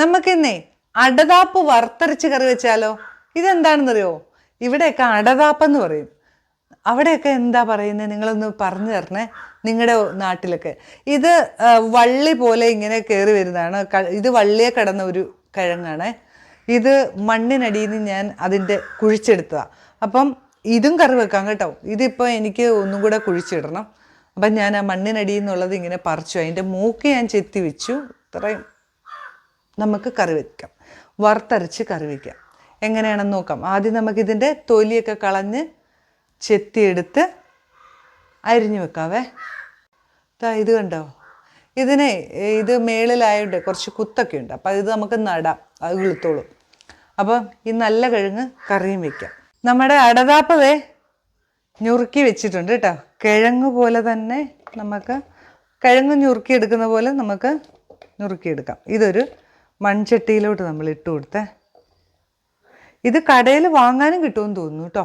നമുക്കിന്നേ അടതാപ്പ് വറുത്തരച്ച് കറി വെച്ചാലോ? ഇതെന്താണെന്നറിയോ? ഇവിടെയൊക്കെ അടതാപ്പെന്ന് പറയും. അവിടെയൊക്കെ എന്താ പറയുന്നത് നിങ്ങളൊന്ന് പറഞ്ഞു തരണേ നിങ്ങളുടെ നാട്ടിലൊക്കെ. ഇത് വള്ളി പോലെ ഇങ്ങനെ കയറി വരുന്നതാണ്. ഇത് വള്ളിയെ കടന്ന ഒരു കിഴങ്ങാണ്. ഇത് മണ്ണിനടിയിൽ നിന്ന് ഞാൻ അതിന്റെ കുഴിച്ചെടുത്തതാണ് അപ്പം ഇതും കറി വെക്കാം കേട്ടോ. ഇതിപ്പോൾ എനിക്ക് ഒന്നും കൂടെ കുഴിച്ചിടണം. അപ്പം ഞാൻ ആ മണ്ണിനടിയിൽ നിന്നുള്ളത് ഇങ്ങനെ പറിച്ചു. അതിന്റെ മൂക്ക് ഞാൻ ചെത്തി വെച്ചു. ഇത്രയും. നമുക്ക് കറി വയ്ക്കാം വറുത്തരച്ച് കറി വയ്ക്കാം എങ്ങനെയാണെന്ന് നോക്കാം. ആദ്യം നമുക്കിതിന്റെ തൊലിയൊക്കെ കളഞ്ഞ് ചെത്തിയെടുത്ത് അരിഞ്ഞു വെക്കാവേ. ഇതാ ഇത് കണ്ടോ? ഇതിനെ ഇത് മേളിലായോണ്ട് കുറച്ച് കുത്തൊക്കെ ഉണ്ട്. അപ്പോൾ ഇത് നമുക്ക് നടാം. അത് വെളുത്തോളും. അപ്പം ഈ നല്ല കിഴങ്ങ് കറിയും വെക്കാം. നമ്മുടെ അടതാപ്പതേ ഞുറുക്കി വെച്ചിട്ടുണ്ട് കേട്ടോ കിഴങ്ങ് പോലെ തന്നെ നമുക്ക് കിഴങ്ങ് ഞുറുക്കി എടുക്കുന്ന പോലെ നമുക്ക് ഞുറുക്കിയെടുക്കാം ഇതൊരു മൺചട്ടിയിലോട്ട് നമ്മൾ ഇട്ട് കൊടുത്തേ. ഇത് കടയിൽ വാങ്ങാനും കിട്ടുമെന്ന് തോന്നുന്നു കേട്ടോ.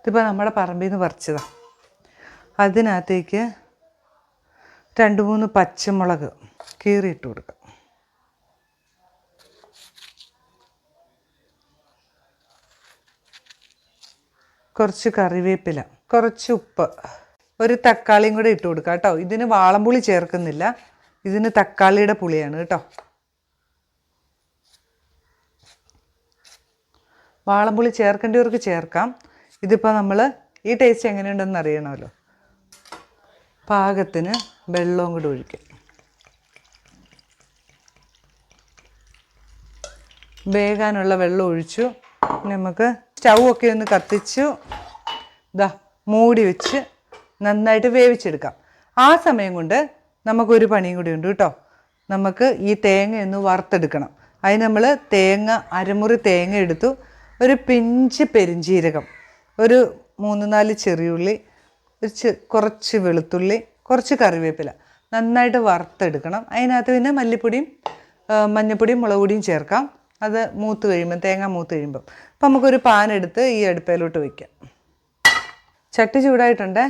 ഇതിപ്പോൾ നമ്മുടെ പറമ്പിൽ നിന്ന് പറിച്ചതാണ് അതിനകത്തേക്ക് രണ്ട് മൂന്ന് പച്ചമുളക് കീറിയിട്ട് കൊടുക്കുക കുറച്ച് കറിവേപ്പില കുറച്ച് ഉപ്പ് ഒരു തക്കാളിയും കൂടെ ഇട്ട് കൊടുക്കാം കേട്ടോ. ഇതിന് വാളംപുളി ചേർക്കുന്നില്ല. ഇതിന് തക്കാളിയുടെ പുളിയാണ് കേട്ടോ. വാളംപുളി ചേർക്കേണ്ടവർക്ക് ചേർക്കാം. ഇതിപ്പോൾ നമ്മൾ ഈ ടേസ്റ്റ് എങ്ങനെയുണ്ടെന്ന് അറിയണമല്ലോ. പാകത്തിന് വെള്ളവും കൂടി ഒഴിക്കും. വേകാനുള്ള വെള്ളം ഒഴിച്ചു. നമുക്ക് സ്റ്റൗ ഒക്കെ ഒന്ന് കത്തിച്ചു. ഇതാ മൂടി വെച്ച് നന്നായിട്ട് വേവിച്ചെടുക്കാം. ആ സമയം കൊണ്ട് നമുക്കൊരു പണിയും കൂടി ഉണ്ട് കേട്ടോ. നമുക്ക് ഈ തേങ്ങ ഒന്ന് വറുത്തെടുക്കണം. അതിന് നമ്മൾ തേങ്ങ അരമുറി തേങ്ങ എടുത്തു ഒരു പിഞ്ച് പെരിഞ്ചീരകം ഒരു മൂന്ന് നാല് ചെറിയുള്ളി ഒരു കുറച്ച് വെളുത്തുള്ളി കുറച്ച് കറിവേപ്പില നന്നായിട്ട് വറുത്തെടുക്കണം. അതിനകത്ത് പിന്നെ മല്ലിപ്പൊടിയും മഞ്ഞപ്പൊടിയും മുളക് പൊടിയും ചേർക്കാം. അത് മൂത്ത് കഴിയുമ്പം തേങ്ങ മൂത്ത് കഴിയുമ്പം. അപ്പം നമുക്കൊരു പാൻ എടുത്ത് ഈ അടുപ്പയിലോട്ട് വയ്ക്കാം ചട്ടി ചൂടായിട്ടുണ്ടേ.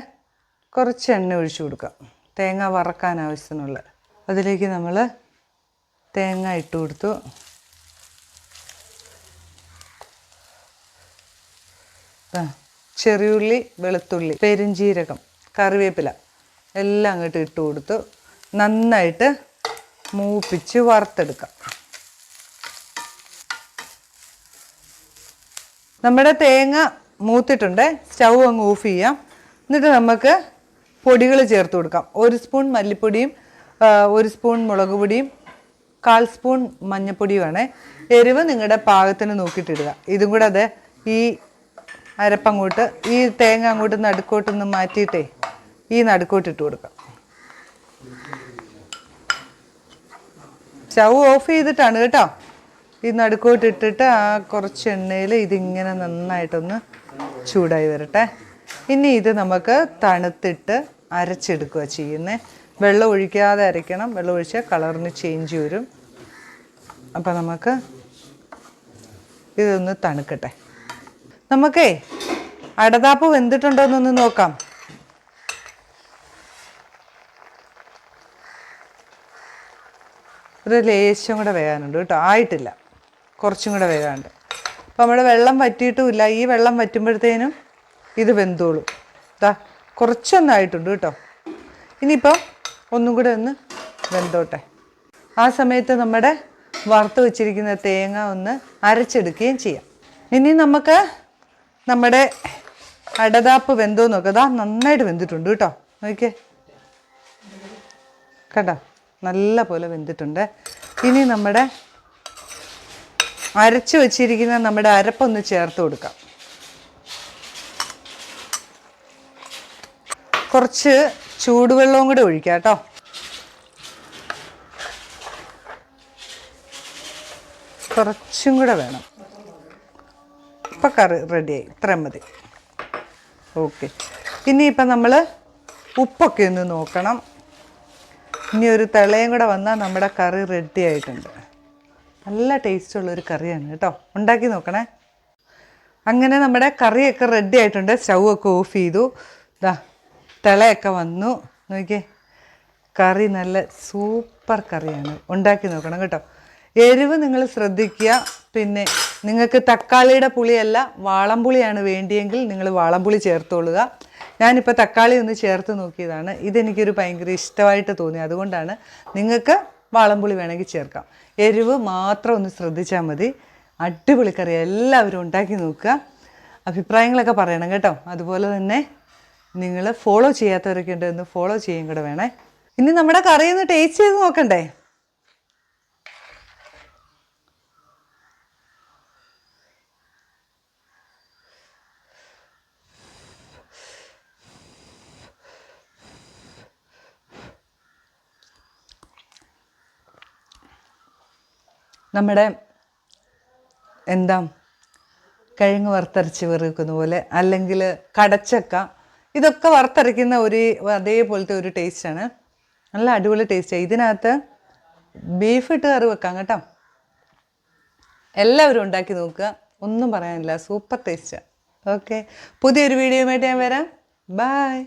കുറച്ച് എണ്ണ ഒഴിച്ചു കൊടുക്കാം. തേങ്ങ വറക്കാൻ ആവശ്യത്തിനുള്ള. അതിലേക്ക് നമ്മൾ തേങ്ങ ഇട്ട് കൊടുത്തു. ചെറിയുള്ളി വെളുത്തുള്ളി പെരിഞ്ചീരകം കറിവേപ്പില എല്ലാം അങ്ങോട്ട് ഇട്ട് കൊടുത്തു. നന്നായിട്ട് മൂപ്പിച്ച് വറുത്തെടുക്കാം. നമ്മുടെ തേങ്ങ മൂത്തിട്ടുണ്ട്. സ്റ്റൗ അങ്ങ് ഓഫ് ചെയ്യാം. എന്നിട്ട് നമുക്ക് പൊടികൾ ചേർത്ത് കൊടുക്കാം. ഒരു സ്പൂൺ മല്ലിപ്പൊടിയും ഒരു സ്പൂൺ മുളക് പൊടിയും കാൽ സ്പൂൺ മഞ്ഞൾപ്പൊടിയുമാണ് എരിവ് നിങ്ങളുടെ പാകത്തിന് നോക്കിയിട്ടിടുക. ഇതും കൂടെ അതെ ഈ അരപ്പങ്ങോട്ട് ഈ തേങ്ങ അങ്ങോട്ട് നടുക്കോട്ടൊന്ന് മാറ്റിയിട്ടേ ഈ നടുക്കോട്ട് ഇട്ട് കൊടുക്കാം. സ്റ്റൗ ഓഫ് ചെയ്തിട്ടാണ് കേട്ടോ. ഈ നടുക്കോട്ട് ഇട്ടിട്ട് ആ കുറച്ച് എണ്ണയിൽ ഇതിങ്ങനെ നന്നായിട്ടൊന്ന് ചൂടായി വരട്ടെ. ഇനി ഇത് നമുക്ക് തണുത്തിട്ട് അരച്ചെടുക്കുക ചെയ്യുന്നത് വെള്ളം ഒഴിക്കാതെ അരയ്ക്കണം. വെള്ളം ഒഴിച്ചാൽ കളറിന് ചേഞ്ച് വരും. അപ്പം നമുക്ക് ഇതൊന്ന് തണുക്കട്ടെ. നമുക്കേ അടതാപ്പ് വെന്തിട്ടുണ്ടോ എന്നൊന്ന് നോക്കാം. ഒരു ലേശം കൂടെ വേകാനുണ്ട് കേട്ടോ. ആയിട്ടില്ല. കുറച്ചും കൂടെ വേകാനുണ്ട്. അപ്പോൾ നമ്മുടെ വെള്ളം വറ്റിയിട്ടുമില്ല. ഈ വെള്ളം വറ്റുമ്പോഴത്തേനും ഇത് വെന്തോളും. ദാ കുറച്ചൊന്നായിട്ടുണ്ട് കേട്ടോ. ഇനിയിപ്പം ഒന്നും കൂടെ ഒന്ന് വെന്തോട്ടെ. ആ സമയത്ത് നമ്മുടെ വറുത്ത് വെച്ചിരിക്കുന്ന തേങ്ങ ഒന്ന് അരച്ചെടുക്കുകയും ചെയ്യാം. ഇനി നമുക്ക് നമ്മുടെ അടതാപ്പ് വെന്തോ നോക്കാം. ദാ നന്നായിട്ട് വെന്തിട്ടുണ്ട് കേട്ടോ. നോക്കിയേ. കണ്ടോ? നല്ല പോലെ വെന്തിട്ടുണ്ട്. ഇനി നമ്മുടെ അരച്ച് വെച്ചിരിക്കുന്ന നമ്മുടെ അരപ്പൊന്ന് ചേർത്ത് കൊടുക്കാം. കുറച്ച് ചൂടുവെള്ളവും കൂടെ ഒഴിക്കാം കേട്ടോ. കുറച്ചും കൂടെ വേണം. ഇപ്പം കറി റെഡിയായി ഇത്രയും മതി. ഓക്കെ ഇനിയിപ്പം നമ്മൾ ഉപ്പൊക്കെ ഒന്ന് നോക്കണം. ഇനി ഒരു തിളയും കൂടെ വന്നാൽ നമ്മുടെ കറി റെഡി ആയിട്ടുണ്ട്. നല്ല ടേസ്റ്റുള്ളൊരു കറിയാണ് കേട്ടോ. ഉണ്ടാക്കി നോക്കണേ. അങ്ങനെ നമ്മുടെ കറിയൊക്കെ റെഡി ആയിട്ടുണ്ട്. സ്റ്റൗ ഒക്കെ ഓഫ് ചെയ്തു. ദാ തിളയൊക്കെ വന്നു. നോക്കിയേ കറി നല്ല സൂപ്പർ കറിയാണ്. ഉണ്ടാക്കി നോക്കണം കേട്ടോ. എരിവ് നിങ്ങൾ ശ്രദ്ധിക്കുക. പിന്നെ നിങ്ങൾക്ക് തക്കാളിയുടെ പുളിയല്ല വാളംപുളിയാണ് വേണ്ടിയെങ്കിൽ നിങ്ങൾ വാളംപുളി ചേർത്തോളുക. ഞാനിപ്പോൾ തക്കാളി ഒന്ന് ചേർത്ത് നോക്കിയതാണ്. ഇതെനിക്കൊരു ഭയങ്കര ഇഷ്ടമായിട്ട് തോന്നി. അതുകൊണ്ടാണ് നിങ്ങൾക്ക് വാളംപുളി വേണമെങ്കിൽ ചേർക്കാം. എരിവ് മാത്രം ഒന്ന് ശ്രദ്ധിച്ചാൽ മതി. അടിപൊളി കറി എല്ലാവരും ഉണ്ടാക്കി നോക്കുക. അഭിപ്രായങ്ങളൊക്കെ പറയണം കേട്ടോ. അതുപോലെ തന്നെ നിങ്ങൾ ഫോളോ ചെയ്യാത്തവരൊക്കെ ഉണ്ട് ഒന്ന് ഫോളോ ചെയ്യും കൂടെ വേണേ. ഇനി നമ്മുടെ കറി ഒന്ന് ടേസ്റ്റ് ചെയ്ത് നോക്കണ്ടേ? നമ്മുടെ എന്താ കിഴങ്ങ് വറുത്തരച്ച് വെറുക്കുന്ന പോലെ അല്ലെങ്കിൽ കടച്ചക്ക ഇതൊക്കെ വറുത്തരയ്ക്കുന്ന ഒരു അതേപോലത്തെ ഒരു ടേസ്റ്റാണ് നല്ല അടിപൊളി ടേസ്റ്റാണ് ഇതിനകത്ത് ബീഫ് ഇട്ട് കറി വെക്കാം കേട്ടോ. എല്ലാവരും ഉണ്ടാക്കി നോക്കുക. ഒന്നും പറയാനില്ല. സൂപ്പർ ടേസ്റ്റാണ് ഓക്കെ പുതിയൊരു വീഡിയോയുമായിട്ട് ഞാൻ വരാം. ബായ്